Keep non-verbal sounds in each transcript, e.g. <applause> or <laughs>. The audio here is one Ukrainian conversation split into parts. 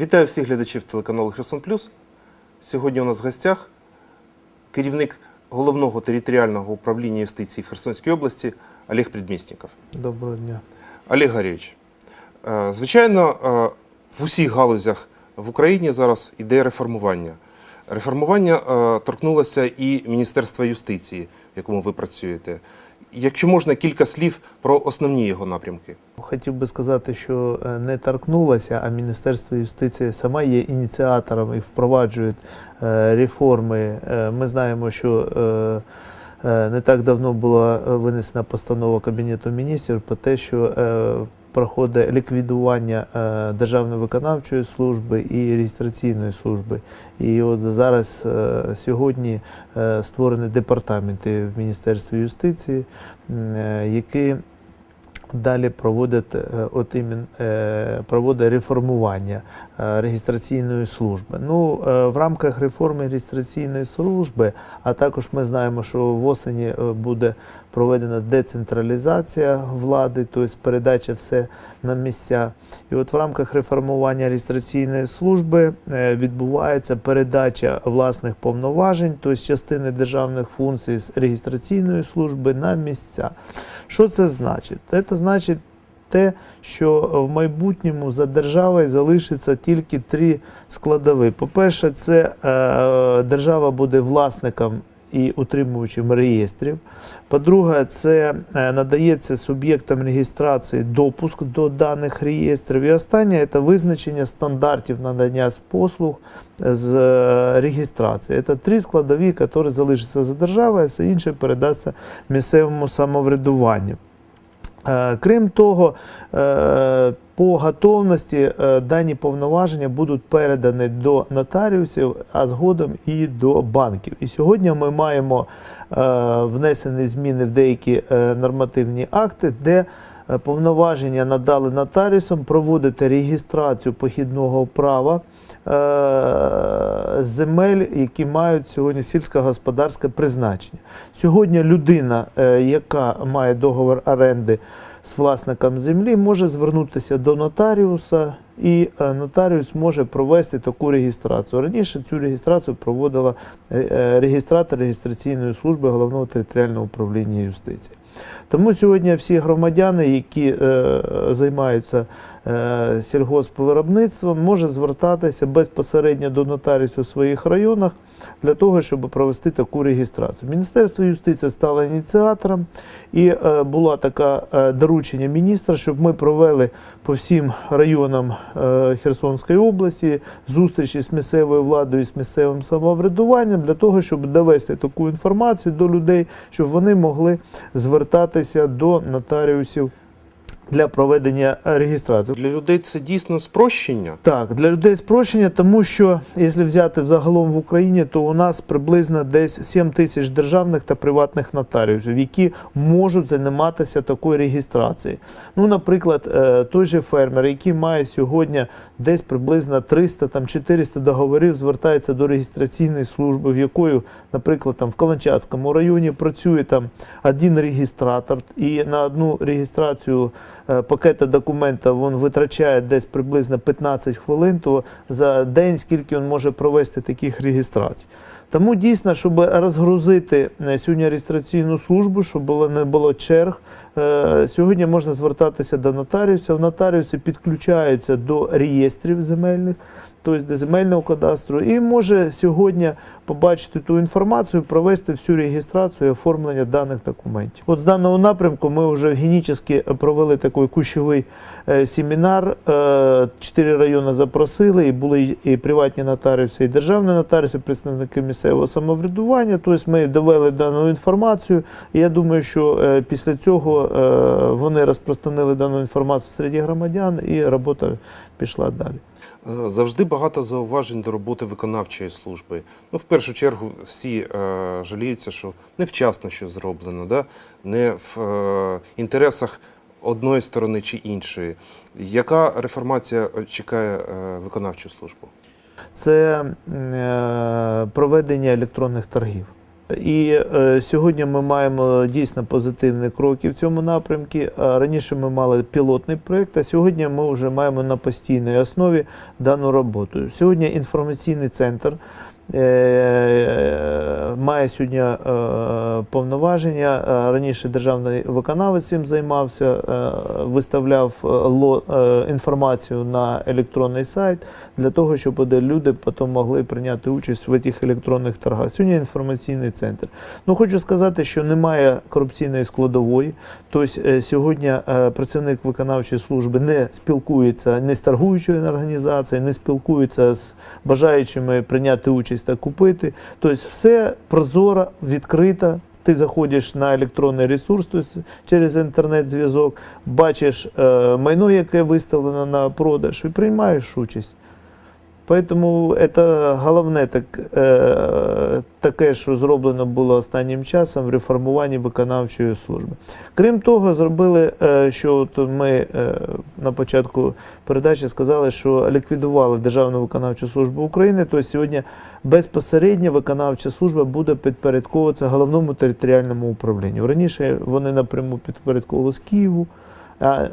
Вітаю всіх глядачів телеканалу Херсон Плюс. Сьогодні у нас в гостях керівник головного територіального управління юстиції в Херсонській області Олег Предмістніков. Доброго дня. Олег Гарійович, е, звичайно, е, в усіх галузях в Україні зараз іде реформування. Реформування е, торкнулося і Міністерства юстиції, в якому ви працюєте. Якщо можна, кілька слів про основні його напрямки. Хотів би сказати, що е, не торкнулося, а Міністерство юстиції сама є ініціатором і впроваджує е, реформи. Е, Ми знаємо, що не так давно була винесена постанова Кабінету міністрів про те, що проходить ліквідування е, Державної виконавчої служби і реєстраційної служби. І от зараз е, сьогодні е, створені департаменти в Міністерстві юстиції, які далі проводять е, от імен, е, проводить реформування е, реєстраційної служби. Ну, в рамках реформи реєстраційної служби, а також ми знаємо, що в осені буде проведена децентралізація влади, тобто передача все на місця. І от в рамках реформування реєстраційної служби відбувається передача власних повноважень, тобто частини державних функцій з реєстраційної служби на місця. Що це значить? Це значить те, що в майбутньому за державою залишиться тільки три складові. По-перше, це е, держава буде власником і утримувачем реєстрів. По-друге, це е, надається суб'єктам реєстрації допуск до даних реєстрів. І останнє це визначення стандартів надання послуг з е, реєстрації. Це три складові, які залишаться за державою, а все інше передасться місцевому самоврядуванню. Е, Крім того, е, по готовності е, дані повноваження будуть передані до нотаріусів, а згодом і до банків. І сьогодні ми маємо внесені зміни в деякі нормативні акти, де повноваження надали нотаріусам проводити реєстрацію похідного права е, земель, які мають сьогодні сільськогосподарське призначення. Сьогодні людина, е, яка має договор оренди з власником землі, може звернутися до нотаріуса, і е, нотаріус може провести таку реєстрацію. Раніше цю реєстрацію проводила е, е, реєстратор реєстраційної служби головного територіального управління юстиції. Тому сьогодні всі громадяни, які е, займаються е, сільгоспвиробництвом, можуть звертатися безпосередньо до нотаріусів у своїх районах для того, щоб провести таку реєстрацію. Міністерство юстиції стало ініціатором, і е, була така е, доручення міністра, щоб ми провели по всім районам е, Херсонської області зустрічі з місцевою владою і з місцевим самоврядуванням для того, щоб довести таку інформацію до людей, щоб вони могли звертатися до нотаріусів для проведення е, реєстрації. Для людей це дійсно спрощення. Так, для людей спрощення, тому що якщо взяти взагалом в Україні, то у нас приблизно десь 7 тисяч державних та приватних нотаріусів, які можуть займатися такою реєстрацією. Ну, наприклад, е, той же фермер, який має сьогодні десь приблизно 300 там 400 договорів, звертається до реєстраційної служби, в якої, наприклад, там в Каланчатському районі працює там один реєстратор, і на одну реєстрацію пакета документів він витрачає десь приблизно 15 хвилин, то за день скільки він може провести таких реєстрацій. Тому дійсно, щоб розгрузити е, сьогодні реєстраційну службу, щоб не було черг, е, сьогодні можна звертатися до нотаріусів. Нотаріуси підключаються до реєстрів земельних, тобто до земельного кадастру, і може сьогодні побачити ту інформацію, провести всю реєстрацію і оформлення даних документів. От з даного напрямку ми вже генічно провели такий кущовий е, семінар. Е, Чотири райони запросили, і були і- приватні нотаріуси, і державні нотаріуси, представники місцевого самоврядування. Тобто ми довели дану інформацію. І я думаю, що е, після цього е, вони розпространили дану інформацію серед громадян, і робота пішла далі. Е, Завжди багато зауважень до роботи виконавчої служби. Ну, в першу чергу, всі е, жаліються, що невчасно що зроблено, да? не в е, інтересах одної сторони чи іншої. Яка реформація е, чекає е, виконавчу службу? Це е, проведення електронних торгів. І е, сьогодні ми маємо дійсно позитивні кроки в цьому напрямку. Раніше ми мали пілотний проєкт, а сьогодні ми вже маємо на постійній основі дану роботу. Сьогодні інформаційний центр має сьогодні е, повноваження. Е, Раніше державний виконавець цим займався, е, виставляв е, е, інформацію на електронний сайт для того, щоб люди потім могли прийняти участь в цих електронних торгах. Сьогодні інформаційний центр. Ну хочу сказати, що немає корупційної складової. Тобто е, сьогодні е, працівник виконавчої служби не спілкується не з торгуючою організацією, не спілкується з бажаючими прийняти участь та купити. Тобто все прозоро, відкрито. Ти заходиш на електронний ресурс, тобто через інтернет-зв'язок, бачиш е, майно, яке виставлено на продаж, і приймаєш участь. Тому це головне так, е, таке, що зроблено було останнім часом в реформуванні виконавчої служби. Крім того, зробили, е, що от ми е, на початку передачі сказали, що ліквідували Державну виконавчу службу України. То сьогодні безпосередньо виконавча служба буде підпорядковуватися головному територіальному управлінню. Раніше вони напряму підпорядковувалися Києву а,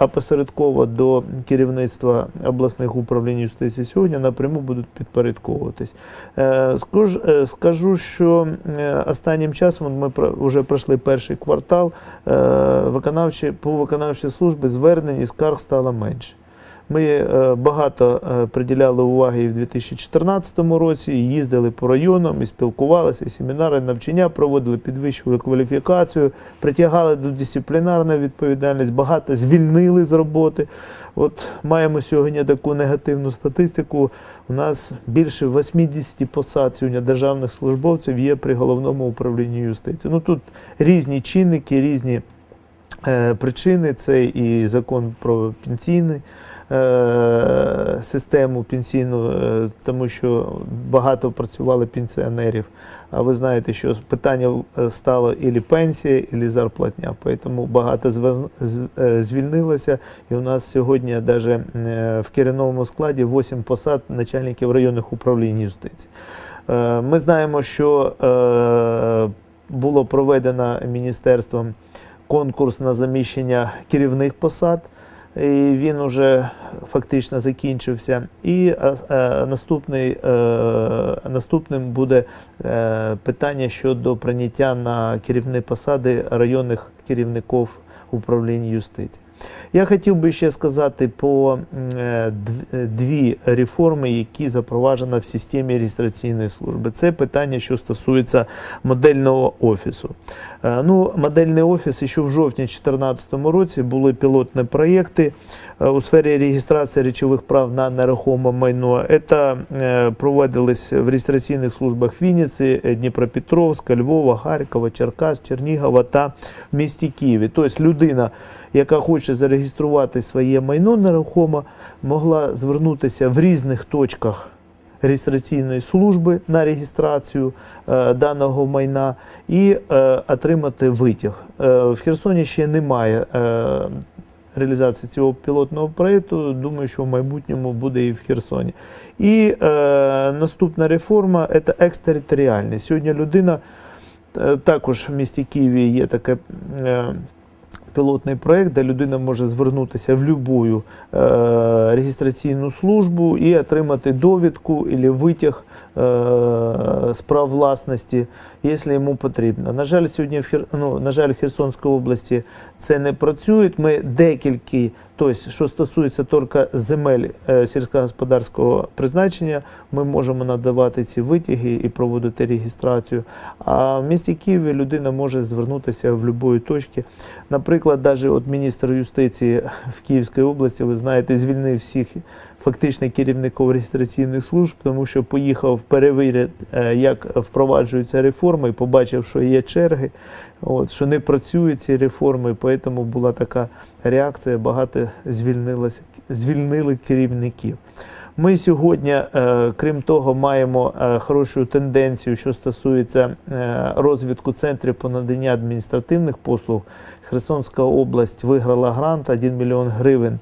е, посередково до керівництва обласних управлінь юстиції сьогодні напряму будуть підпорядковуватись. Е, Скажу, е, що е, останнім часом ми вже пройшли перший квартал, виконавчі, по виконавчій службі звернень і скарг стало менше. Ми е, багато е, приділяли уваги і в 2014 році, і їздили по районам, і спілкувалися, і семінари, навчання проводили, підвищували кваліфікацію, притягали до дисциплінарної відповідальності, багато звільнили з роботи. От маємо сьогодні таку негативну статистику. У нас більше 80 посад сьогодні державних службовців є при головному управлінні юстиції. Ну тут різні чинники, різні е, причини. Це і закон про пенсійний систему пенсійну, е, тому що багато працювали пенсіонерів. А ви знаєте, що питання е, стало ілі пенсія, ілі зарплатня. Тому багато е, звільнилося. І у нас сьогодні навіть в керівному складі 8 посад начальників районних управлінь юстиції. Е, Ми знаємо, що е, було проведено міністерством конкурс на заміщення керівних посад. І він уже фактично закінчився. І наступний, е, наступним буде е, питання щодо прийняття на керівні посади районних керівників управління юстиції. Я хотів би ще сказати по е, е, дві реформи, які запроваджені в системі реєстраційної служби. Це питання, що стосується модельного офісу. Е, Ну, модельний офіс ще в жовтні 2014 році були пілотні проєкти у сфері реєстрації речових прав на нерухоме майно. Це проводились в реєстраційних службах Вінниці, Дніпропетровська, Львова, Харкова, Черкас, Чернігова та в місті Києві. Тобто людина, яка хоче зареєструвати своє майно нерухоме, могла звернутися в різних точках реєстраційної служби на реєстрацію е, даного майна і е, отримати витяг. Е, в Херсоні ще немає е, реалізації цього пілотного проєкту. Думаю, що в майбутньому буде і в Херсоні. І е, наступна реформа це екстериторіальність. Сьогодні людина е, також в місті Києві є таке. Е, Пілотний проєкт, де людина може звернутися в будь-яку е, реєстраційну службу і отримати довідку або витяг е, з прав власності, якщо йому потрібно. На жаль, сьогодні в Хер... ну, на жаль, в Херсонській області це не працює. Ми декілька, тобто, що стосується тільки земель е, сільськогосподарського призначення, ми можемо надавати ці витяги і проводити реєстрацію. А в місті Києві людина може звернутися в будь-якої точки. Наприклад, навіть от міністр юстиції в Київській області, ви знаєте, звільнив всіх фактично керівником реєстраційних служб, тому що поїхав перевірити, е, як впроваджуються реформи, і побачив, що є черги, от, що не працюють ці реформи, тому була така реакція, багато звільнилося, звільнили керівників. Ми сьогодні, е, крім того, маємо е, хорошу тенденцію, що стосується е, розвитку центрів по наданню адміністративних послуг. Херсонська область виграла грант 1 мільйон гривень.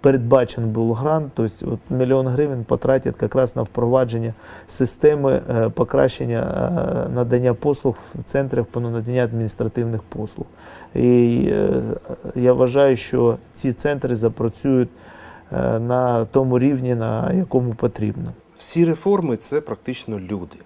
Передбачений був грант, тобто мільйон гривень потратять якраз на впровадження системи покращення надання послуг в центрах по наданню адміністративних послуг. І я вважаю, що ці центри запрацюють на тому рівні, на якому потрібно. Всі реформи це практично люди.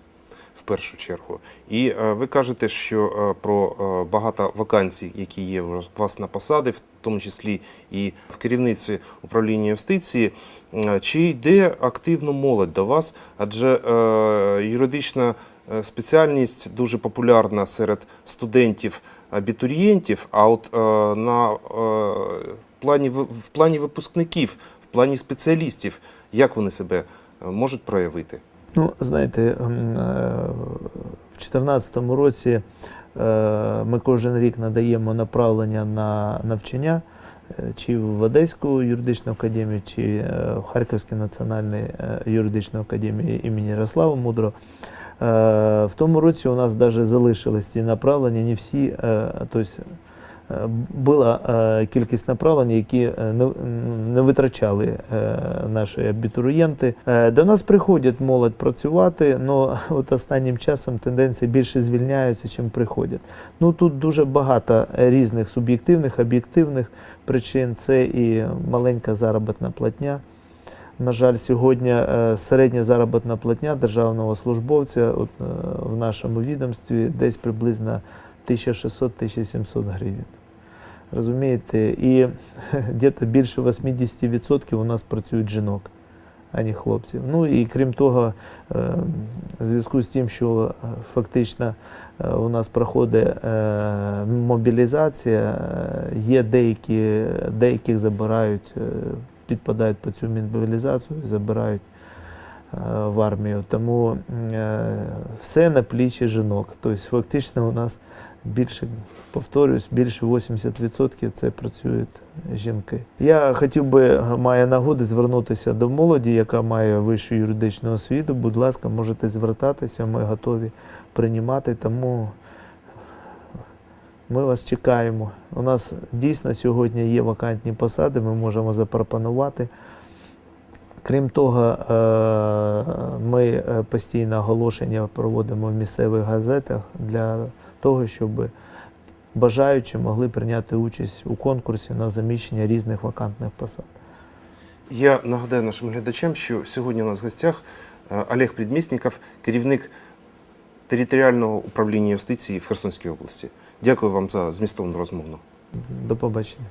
В першу чергу, і е, ви кажете, що е, про е, багато вакансій, які є у вас на посади, в тому числі і в керівниці управління юстиції, е, чи йде активно молодь до вас? Адже е, юридична е, спеціальність дуже популярна серед студентів-абітурієнтів. А от е, на е, плані в плані випускників, в плані спеціалістів, як вони себе е, можуть проявити? Ну, знаєте, е, в 2014 році е, ми кожен рік надаємо направлення на навчання чи в Одеську юридичну академію, чи в Харківській національній юридичній академії імені Ярослава Мудрого. Е, В тому році у нас навіть залишились ці направлення, не всі, тобто була е, кількість направлень, які е, не, витрачали е, наші абітурієнти. Е, До нас приходять молодь працювати, але <laughs> от останнім часом тенденції більше звільняються, чим приходять. Ну тут дуже багато різних суб'єктивних, об'єктивних причин. Це і маленька заробітна платня. На жаль, сьогодні е, середня заробітна платня державного службовця от, е, в нашому відомстві десь приблизно 1600-1700 гривень. Розумієте, і <laughs> десь більше 80% у нас працюють жінок, а не хлопців. Ну і крім того, е, в зв'язку з тим, що е, фактично е, у нас проходить мобілізація, є деякі, деяких забирають, підпадають по цю мобілізацію, забирають е, в армію. Тому все на плічі жінок. Тобто фактично у нас більше, повторюсь, більше 80% це працюють жінки. Я хотів би, має нагоди звернутися до молоді, яка має вищу юридичну освіту. Будь ласка, можете звертатися, ми готові приймати, тому ми вас чекаємо. У нас дійсно сьогодні є вакантні посади, ми можемо запропонувати. Крім того, е, ми е, постійно оголошення проводимо в місцевих газетах для того, щоб бажаючі могли прийняти участь у конкурсі на заміщення різних вакантних посад. Я нагадаю нашим глядачам, що сьогодні у нас в гостях е, Олег Предмісніков, керівник територіального управління юстиції в Херсонській області. Дякую вам за змістовну розмову. До побачення.